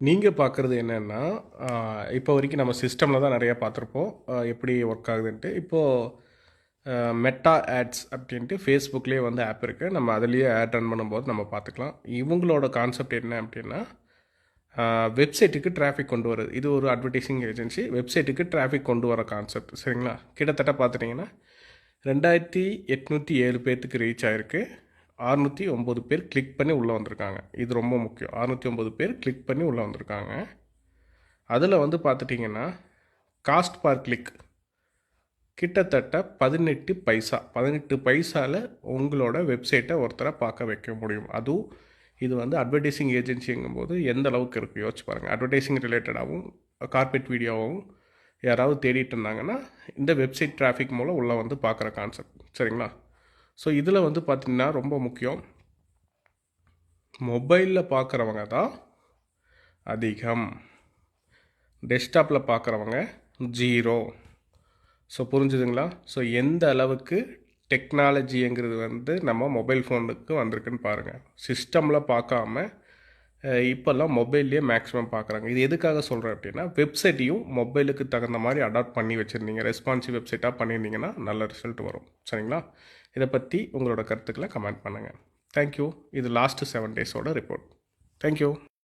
நீங்கள் பார்க்குறது என்னென்னா இப்போ வரைக்கும் நம்ம சிஸ்டமில் தான் நிறையா பார்த்துருப்போம் எப்படி ஒர்க் ஆகுதுன்ட்டு. இப்போது மெட்டா ஆட்ஸ் அப்படின்ட்டு ஃபேஸ்புக்லேயே வந்து ஆப் இருக்குது நம்ம அதுலேயே ஆட் ரன் பண்ணும்போது நம்ம பார்த்துக்கலாம் இவங்களோட கான்செப்ட் என்ன அப்படின்னா வெப்சைட்டுக்கு டிராஃபிக் கொண்டு வருது இது ஒரு அட்வர்டைசிங் ஏஜென்சி வெப்சைட்டுக்கு டிராஃபிக் கொண்டு வர கான்செப்ட் சரிங்களா? கிட்டத்தட்ட பார்த்துட்டிங்கன்னா ரெண்டாயிரத்தி எட்நூற்றி ஏழு பேர்த்துக்கு ரீச் ஆகிருக்கு அறுநூற்றி ஒம்பது பேர் கிளிக் பண்ணி உள்ளே வந்திருக்காங்க. இது ரொம்ப முக்கியம். அறுநூற்றி ஒம்பது பேர் கிளிக் பண்ணி உள்ளே வந்திருக்காங்க. அதில் வந்து பார்த்துட்டிங்கன்னா காஸ்ட் பார் கிளிக் கிட்டத்தட்ட பதினெட்டு பைசா. பதினெட்டு பைசாவில் உங்களோட வெப்சைட்டை ஒருத்தரை பார்க்க வைக்க முடியும். அதுவும் இது வந்து அட்வர்டைசிங் ஏஜென்சிங்கும்போது எந்த அளவுக்கு இருக்குது யோசிச்சு பாருங்கள் அட்வர்டைஸிங் ரிலேட்டடாகவும் கார்பெட் வீடியோவும் யாராவது தேடிட்டு இருந்தாங்கன்னா இந்த வெப்சைட் டிராஃபிக் மூலம் உள்ளே வந்து பார்க்குற கான்செப்ட் சரிங்களா? ஸோ இதில் வந்து பார்த்திங்கன்னா ரொம்ப முக்கியம். மொபைலில் பார்க்குறவங்க தான் அதிகம். டெஸ்க்டாப்பில் பார்க்குறவங்க ஜீரோ. ஸோ புரிஞ்சுதுங்களா? ஸோ எந்த அளவுக்கு டெக்னாலஜிங்கிறது வந்து நம்ம மொபைல் ஃபோனுக்கு வந்திருக்குன்னு பாருங்கள் சிஸ்டமில் பார்க்காம இப்போல்லாம் மொபைல்லையே மேக்ஸிமம் பார்க்குறாங்க இது எதுக்காக சொல்கிறேன் அப்படின்னா வெப்சைட்டையும் மொபைலுக்கு தகுந்த மாதிரி அடாப்ட் பண்ணி வச்சுருந்தீங்க. ரெஸ்பான்சிவ் வெப்சைட்டாக பண்ணியிருந்தீங்கன்னா நல்ல ரிசல்ட் வரும். சரிங்களா? இதை பற்றி உங்களோட கருத்துக்களை கமெண்ட் பண்ணுங்கள் தேங்க்யூ இது லாஸ்ட்டு செவன் டேஸோட ரிப்போர்ட் தேங்க்யூ